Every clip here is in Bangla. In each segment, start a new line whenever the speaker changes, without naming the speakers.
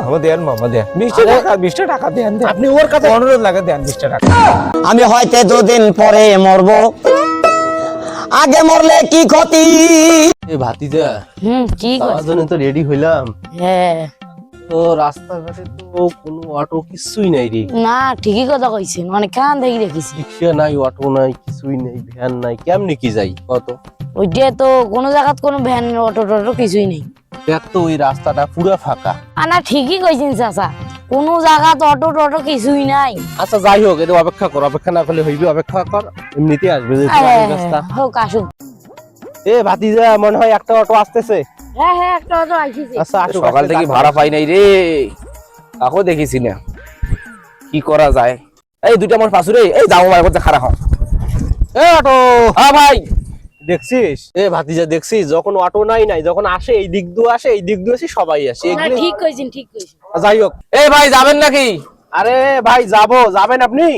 মামা দেন মামা দেন। বিশটা টাকা বিশটা টাকা দেন দেন।
আপনি ওর কাছে
অনুরোধ লাগে দেন বিশটা টাকা।
আমি হয়তো দুদিন পরে মরব। আগে মরলে কি ক্ষতি?
এ ভাতিজা
হুম
তো রেডি হইলাম।
হ্যাঁ।
তো রাস্তাঘাটে তো কোনো অটো কিছুই নাই রে।
না ঠিকই কথা কইছেন। অনেক খান দেখি রেখেছি
রিক্সা নাই অটো নাই কিছুই নাই ভ্যান নাই কেমনি কি যাই কত?
ওইটা তো কোনো জায়গাত কোনো ভ্যান অটো টটো কিছুই নেই।
দেখ তো ওই রাস্তাটা পুরো ফাঁকা।
আর না ঠিকই কইছেন চাচা কোনো জায়গাত অটো টটো কিছুই নাই।
আচ্ছা যাই হোক এটা অপেক্ষা কর অপেক্ষা না করলে হইবে অপেক্ষা কর এমনিতে আসবে যে রাস্তা।
হোক আসুক।
এ ভাতিজা মনে হয় একটা অটো আসতেছে।
হ্যাঁ হ্যাঁ একটা অটো আইসিছে
আচ্ছা আসুক
সকাল থেকে ভাড়া পাই নাই রে। কাকো দেখিছি না। কি করা যায়? এই দুইটা আমার পাশুরে এই যাব ভাই করতে খারাপ হও
এ অটো!
হ্যাঁ ভাই!
দেখছিস? এ ভাতিজা দেখছিস? যখন অটো নাই নাই যখন আসে এই দিক দিয়ে আসে এই দিক দিয়ে আসে সবাই আসে।
ঠিক কইছেন ঠিক কইছেন।
যাই হোক।
এই ভাই যাবেন নাকি?
আরে ভাই যাব। যাবেন আপনি?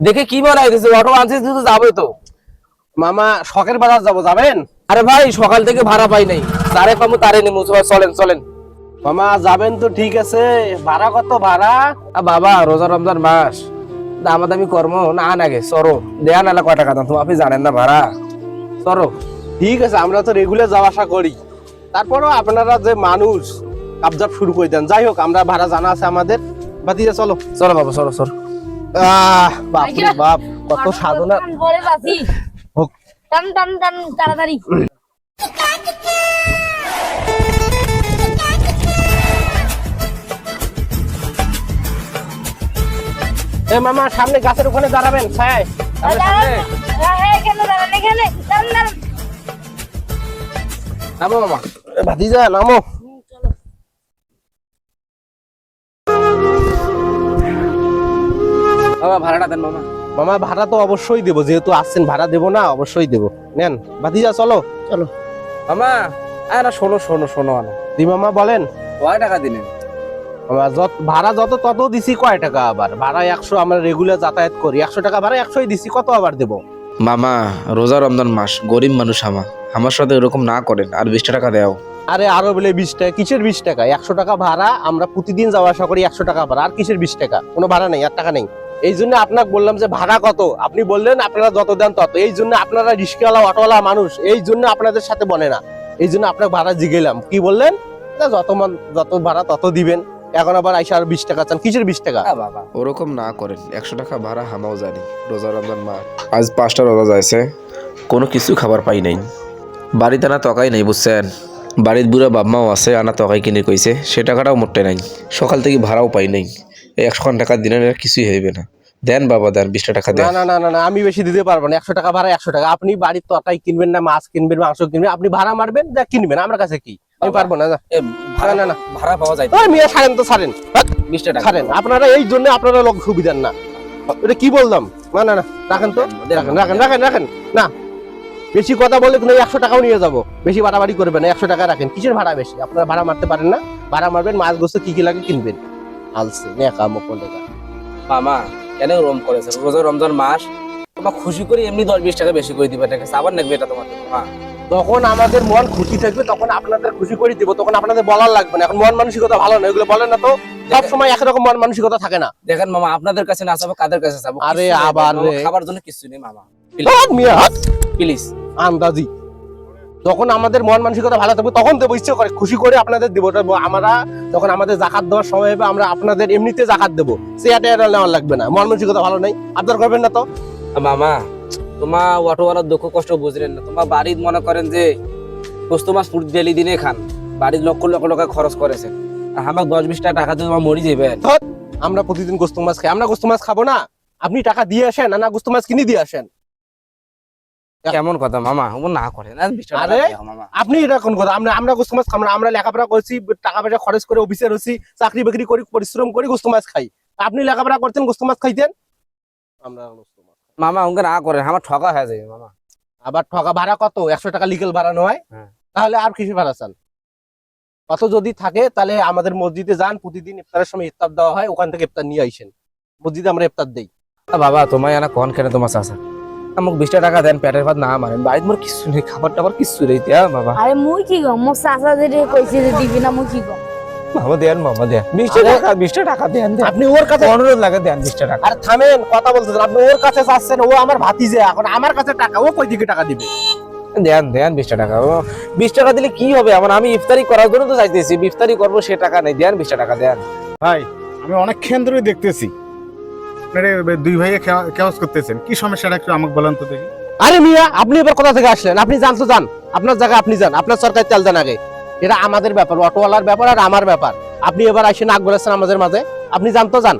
দেখে কি মনে হইতেছে অটো আনছিস তুই তো যাবোই তো।
মামা শখের বাজার যাব যাবেন?
আরে ভাই সকাল থেকে ভাড়া পাই নাই। তারে পাবো তারে নিমু সবাই চলেন চলেন।
মামা যাবেন তো ঠিক আছে। ভাড়া কত ভাড়া?
বাবা রোজা রমজান মাস। দামাদামি কর্ম না নাগে সরো দেয়া নালা কয় টাকা দাম তুমি আপনি জানেন না ভাড়া। সরো
ঠিক আছে আমরা তো রেগুলার যাওয়া আসা করি। তারপরও আপনারা যে মানুষ কাবজাব শুরু করে দেন। যাই হোক আমরা ভাড়া জানা আছে আমাদের। বাতিজা চলো।
চলো বাবা সরো সরো
আহ বাপ রে বাপ কত সাধনা।
বলে বাসি
হোক।
টান টান টান তাড়াতাড়ি।
এ মামা সামনে গাছের ওখানে দাঁড়াবেন ছায়।
নামো মামা
নামো
বাবা ভাড়াটা দেন মামা।
মামা ভাড়া তো অবশ্যই দেবো, যেহেতু আসছেন ভাড়া দেবো না, অবশ্যই দেবো। নেন ভাতিজা চলো চলো।
মামা আরে না শোনো শোনো শোনো আনো
দি মামা বলেন
কয় টাকা দিলেন
মামা যত ভাড়া যত তত দিছি কয় টাকা আবার ভাড়া একশো আমরা রেগুলার যাতায়াত করি একশো টাকা ভাড়া একশোই দিছি কত আবার দেবো।
মামা, রোজা রমজান মাস, গরিব মানুষ আমা আমার সাথে এরকম না করেন, আর বিশ টাকা দেও।
আরে আরও বলে বিশ টাকা, কিসের বিশ টাকা? একশো টাকা ভাড়া, আমরা প্রতিদিন যাওয়া আসা করি একশো টাকা ভাড়া, আর কিসের বিশ টাকা? কোনো ভাড়া নেই, আর টাকা নেই। এই জন্য আপনাকে বললাম যে ভাড়া কত? আপনি বললেন আপনারা যত দেন তত। এই জন্য আপনারা রিস্কাওয়ালা, অটোওয়ালা মানুষ, এই জন্য আপনাদের সাথে বলে না। এই জন্য আপনাকে ভাড়া জিগেলাম কি বললেন? যত যত ভাড়া তত দিবেন। এখন আবার আইসা আর বিশ টাকা চান। কিসের বিশ টাকা?
বাবা।
ওরকম না করেন। একশো টাকা ভাড়া হামাও জানি। রোজা রমজান মাস। আজ পাঁচটা রোজা যাইছে। কোনো কিছু খাবার পাই নাই। বাড়িতে না তকাই নাই বুঝছেন? বাড়ির বুড়া বাপমাও আছে আনা তকাই কিনে কইছে। সে টাকাটাও মোটে নাই। সকাল থেকে ভাড়াও পাই নাই। এই একশো টাকা দিনের আর কিছুই হইবে না। দেন বাবা দেন বিশটা টাকা দেন।
না না না না আমি বেশি দিতে পারব না। একশো টাকা ভাড়া একশো টাকা। আপনি বাড়ির তরকারি কিনবেন না মাছ কিনবেন মাংস কিনবেন আপনি ভাড়া মারবেন যা কিনবেন। আমার কাছে কি? আমি পারব না। না না
ভাড়া পাওয়া যায়
ওই মিয়া ছাড়েন তো ছাড়েন।
টাকা।
ছাড়েন আপনারা এই জন্য আপনারা লোক সুবিধার না। এটা কি বললাম? না না না রাখেন তো। রাখেন রাখেন রাখেন রাখেন। না বেশি কথা বললে কিন্তু একশো টাকাও নিয়ে যাব। বেশি বাড়াবাড়ি করবেন একশো টাকা রাখেন। কিসের ভাড়া বেশি? আপনারা ভাড়া মারতে পারেন না? ভাড়া মারবেন মাছ গোস্ত কি কি লাগে কিনবেন। আলসে নেকা মুখ লেখা
মামা কেন রম করেছে? রোজা রমজান মাস তোমার খুশি করে এমনি দশ বিশ টাকা বেশি করে দিবে টাকা আবার নাকবে এটা তোমার মামা
তখন আমাদের মন খুশি থাকবে তখন আপনাদের খুশি করে দিব তখন আপনাদের বলার লাগবে না। এখন মন মানসিকতা ভালো না এগুলো বলেন না তো। সব সময় একরকম মন মানসিকতা থাকে না।
দেখেন মামা আপনাদের কাছে না যাব কাদের কাছে যাব
আরে আবার
খাবার জন্য কিছু নেই মামা। প্লিজ
আন্দাজি। যখন আমাদের মন মানসিকতা ভালো থাকবে তখন দেবো ইচ্ছে করে খুশি করে আপনাদের দেবো। আমরা যখন আমাদের জাকাত দেওয়ার সময় হবে আমরা আপনাদের এমনিতে জাকাত দেবো। চেয়ার টেয়ার নেওয়ার লাগবে না। মন মানসিকতা ভালো নাই। আপনার করবেন না তো।
মামা তোমার অটোওয়ালার দুঃখ কষ্ট বুঝলেন না। তোমার বাড়ির মনে করেন যে পোস্ত মাছ ডেলি দিনে খান। বাড়ির লক্ষ লক্ষ টাকা খরচ করেছেন। আর আমাকে দশ বিশ টাকা টাকা দিয়ে তোমার মরি যাবে
আমরা প্রতিদিন গোস্ত মাছ খাই। আমরা গোস্ত মাছ খাব না। আপনি টাকা দিয়ে আসেন না গোস্ত মাছ কিনে দিয়ে আসেন।
কেমন কথা মামা? ও না বিশ টাকা
আরে? আপনি এটা কোন কথা? আমরা আমরা গোস্ত মাছ খাব না। আমরা লেখাপড়া করছি টাকা পয়সা খরচ করে অফিসে রয়েছি চাকরি বাকরি করি পরিশ্রম করি গোস্ত মাছ খাই। আপনি লেখাপড়া করতেন গোস্ত মাছ খাইতেন? আমরা।
মামা ওকে না করেন আমার ঠকা হয়ে যাবে মামা।
আবার ঠকা ভাড়া কত? একশো টাকা লিগেল ভাড়া নয়?
হ্যাঁ।
তাহলে আর কিসে ভাড়া চান কত যদি থাকে তাহলে আমাদের মসজিদে যান প্রতিদিন ইফতারের সময় ইফতার দেওয়া হয় ওখান থেকে ইফতার নিয়ে আইসেন। মসজিদে আমরা ইফতার দেই।
বাবা তোমায় আনা কন কেন তোমার চাষা আমাকে বিশ টাকা দেন পেটের ভাত না মারেন। বাড়িতে মোর কিছু নেই খাবার টাবার কিছু নেই। দিয়া বাবা।
আরে মুই কি গম মোর চাচা যেটা কইছে যে দিবি না মুই কি গম
মামা দেন মামা দেন। বিশটা টাকা বিশটা টাকা দেন দেন।
আপনি ওর কাছে
অনুরোধ লাগে দেন বিশটা টাকা।
আরে থামেন কথা বলতেছেন আপনি ওর কাছে চাচ্ছেন ও আমার ভাতিজে এখন আমার কাছে টাকা ও কই দিকে টাকা দিবে?
দেন দেন বিশটা টাকা বিশ টাকা দিলে কি হবে? আমার আমি ইফতারি করার জন্য তো চাইতেছি ইফতারি করব সে টাকা নেই। দেন বিশটা টাকা দেন।
ভাই আমি অনেকক্ষণ ধরে দেখতেছি। আপনারা দুই ভাইয়ে কেওয়াজ করতেছেন। কি সমস্যাটা একটু আমাকে বলেন তো দেখি।
আরে মিয়া আপনি এবার কোথা থেকে আসলেন? আপনি যান তো যান। আপনার জায়গা আপনি যান। আপনার সরকার তেল দেন আগে। এটা আমাদের ব্যাপার অটোওয়ালার ব্যাপার আর আমার ব্যাপার। আপনি এবার আসে নাক বলেছেন আমাদের মাঝে। আপনি যান তো যান।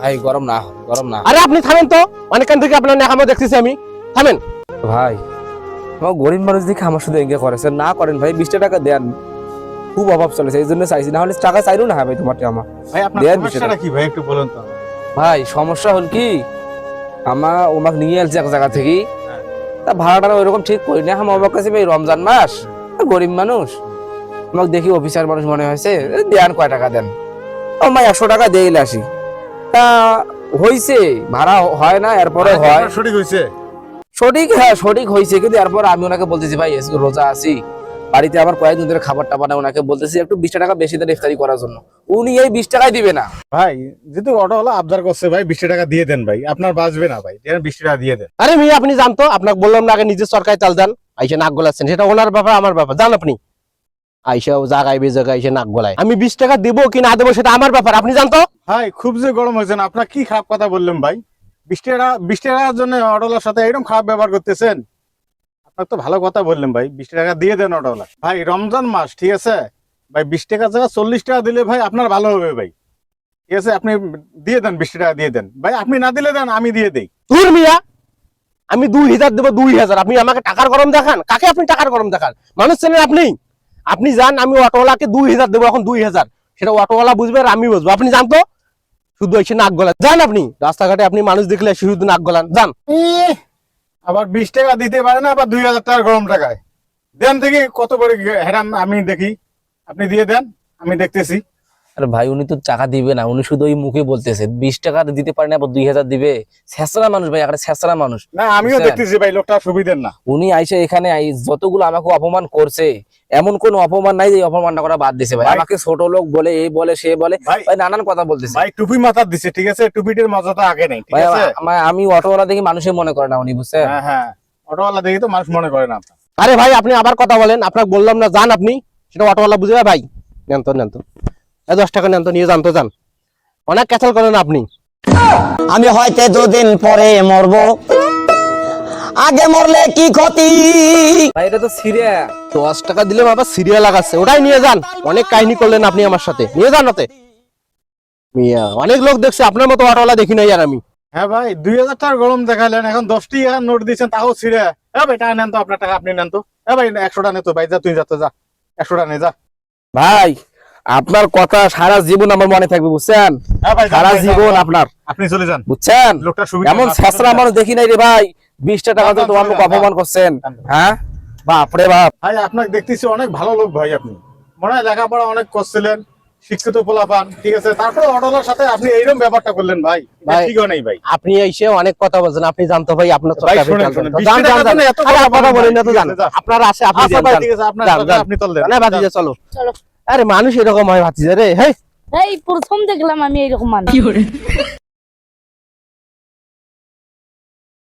ভাই গরম না গরম না।
আরে আপনি থামেন তো। অনেকক্ষণ থেকে আপনার নেকামো দেখতেছি আমি। থামেন।
ভাই আমার গরিব মানুষ দেখে আমার শুধু এঙ্গে করেছেন না করেন ভাই বিশটা টাকা দেন। খুব অভাব চলেছে এই জন্য চাইছি। না হলে টাকা চাইলো না ভাই তোমার আমার
ভাই আপনার সমস্যাটা কি ভাই একটু বলুন তো
ভাই সমস্যা হল কি? আমার ওমাক নিয়ে আসছে এক জায়গা থেকে। তা ভাড়াটা ওইরকম ঠিক করি না। আমার আমার কাছে ভাই রমজান মাস। গরিব মানুষ। আমাকে দেখি অফিসার মানুষ মনে হয়েছে দেন কয় টাকা দেন। ও মা একশো টাকা দিয়ে আসি। তা হইছে ভাড়া হয় না এরপরে হয়।
সঠিক হয়েছে
সঠিক হ্যাঁ সঠিক হয়েছে কিন্তু এরপর আমি ওনাকে বলতেছি ভাই আজকে রোজা আছি। বাড়িতে আমার কয়েকদিন ধরে খাবার টাবার না ওনাকে বলতেছি একটু বিশ টাকা বেশি দেন ইফতারি করার জন্য। উনি এই বিশ টাকাই দিবে না।
ভাই যেহেতু অটো হলো আবদার করছে ভাই বিশ টাকা দিয়ে দেন ভাই। আপনার বাঁচবে না ভাই। দেন বিশ টাকা দিয়ে দেন।
আরে মিয়া আপনি জানতো আপনাকে বললাম না আগে নিজের সরকারি চাল দেন। আইসে নাক গলাচ্ছেন সেটা ওনার ব্যাপার আমার ব্যাপার। জান আপনি। আইসা ও জায়গায় বে জায়গায় এসে নাক গলায়। আমি বিশ টাকা দেবো কি না দেবো সেটা আমার ব্যাপার আপনি জান তো
ভাই খুব যে গরম হয়েছে না আপনার কি খারাপ কথা বললেন ভাই? বিশ টাকা বিশ টাকার জন্য অটোওয়ালার সাথে এরকম খারাপ ব্যবহার করতেছেন? আপনার তো ভালো কথা বললেন ভাই বিশ টাকা দিয়ে দেন অটোওয়ালা ভাই রমজান মাস ঠিক আছে? ভাই বিশ টাকা জায়গা চল্লিশ টাকা দিলে ভাই আপনার ভালো হবে ভাই। ঠিক আছে আপনি দিয়ে দেন বিশ টাকা দিয়ে দেন। ভাই আপনি না দিলে দেন আমি দিয়ে দেই।
দূর মিয়া আমি দুই হাজার দেবো দুই হাজার। আপনি আমাকে টাকার গরম দেখান। কাকে আপনি টাকার গরম দেখান? মানুষ চেনেন আপনি? আপনি যান, আমি অটোওয়ালাকে দুই হাজার দেবো, এখন দুই হাজার। সেটা অটোওয়ালা বুঝবে আর আমি বুঝব। আপনি জানতো শুধু এসে নাক গলান। যান আপনি। রাস্তাঘাটে আপনি মানুষ দেখলে শুধু নাক গলান। যান।
আবার বিশ টাকা দিতে পারে না, আবার দুই হাজার টাকা গরম টাকায়। দেন দেখি কত করে হেরান আমি দেখি। আপনি দিয়ে দেন, আমি দেখতেছি।
আরে ভাই উনি তো টাকা দিবে না উনি শুধু ওই মুখে বলতেছে বিশ টাকা দিতে পারে না আবার দুই হাজার দিবে। ছেঁচড়া মানুষ ভাই একটা ছেঁচড়া মানুষ।
না আমিও দেখতেছি ভাই লোকটা সুবিধের না।
উনি আইসে এখানে আই- যতগুলো আমাকে অপমান করছে এমন কোন অপমান নাই যে অপমানটা করা বাদ দিছে ভাই। আমাকে ছোট লোক বলে এই বলে সে বলে
ভাই
নানান কথা বলতেছে।
ভাই টুপি মাথা দিছে ঠিক আছে? টুপিটির মজাটা আগে নেই ঠিক আছে?
আমা- আমি অটোওয়ালা দেখি মানুষের মনে করে না উনি বুঝছেন?
হ্যাঁ হ্যাঁ। অটোওয়ালা দেখি তো মানুষ মনে করে না
আরে ভাই আপনি আবার কথা বলেন আপনাকে বললাম না যান আপনি। সেটা অটোওয়ালা বুঝে ভাই। নেন তো নেন তো। দশ টাকা নেন তো নিয়ে যান তো যান। অনেক ক্যাচাল করেন আপনি।
আমি হয়তো দুদিন পরে মরব। আগে মরলে কি ক্ষতি?
ভাই এটা তো সিরিয়া
দশ টাকা দিলে আবার সিরিয়াল লাগাচ্ছে। ওটাই নিয়ে যান। অনেক কাহিনী করলেন আপনি আমার সাথে। নিয়ে যান ওতে। মিয়া অনেক লোক দেখছে। আপনার মতো অটোওয়ালা দেখি নাই আর আমি।
হ্যাঁ ভাই দুই হাজার টাকার গরম দেখালেন এখন দশটি নোট দিচ্ছেন তাও ছিঁড়ে হ্যাঁ ভাই টাকা নেন তো আপনার টাকা আপনি নেন তো। হ্যাঁ ভাই একশো টাকা নে তো ভাই যা তুই যা তো যা। একশো টাকা নে যা।
ভাই আপনার কথা সারা জীবন আমার মনে থাকবে বুঝছেন?
হ্যাঁ
সারা জীবন আপনার।
আপনি চলে যান।
বুঝছেন? এমন
যান।
মানুষ দেখি নাই রে ভাই। বিশটা টাকা তো তোমার অপমান করছেন। হ্যাঁ? বাপরে বাপ।
ভাই আপনাকে দেখতেছি অনেক ভালো লোক ভাই আপনি। মনে হয় লেখাপড়া অনেক করছিলেন শিক্ষিত পোলাপান ঠিক আছে? তারপরে অটোলার সাথে আপনি এইরকম ব্যাপারটা করলেন ভাই।
ভাই,
ঠিক নেই ভাই।
আপনি এসে অনেক কথা বলছেন আপনি জানতো ভাই আপনার।
বিশ কথা
কথা
বলেন।
বলেন না তো
ঠিক আছে,
আপনার আছে আপনি
আচ্ছা। আপনি চল।
আরে মানুষ এরকম হয় ভাতিজা রে হ্যাঁ
এই প্রথম দেখলাম আমি এরকম মানুষ।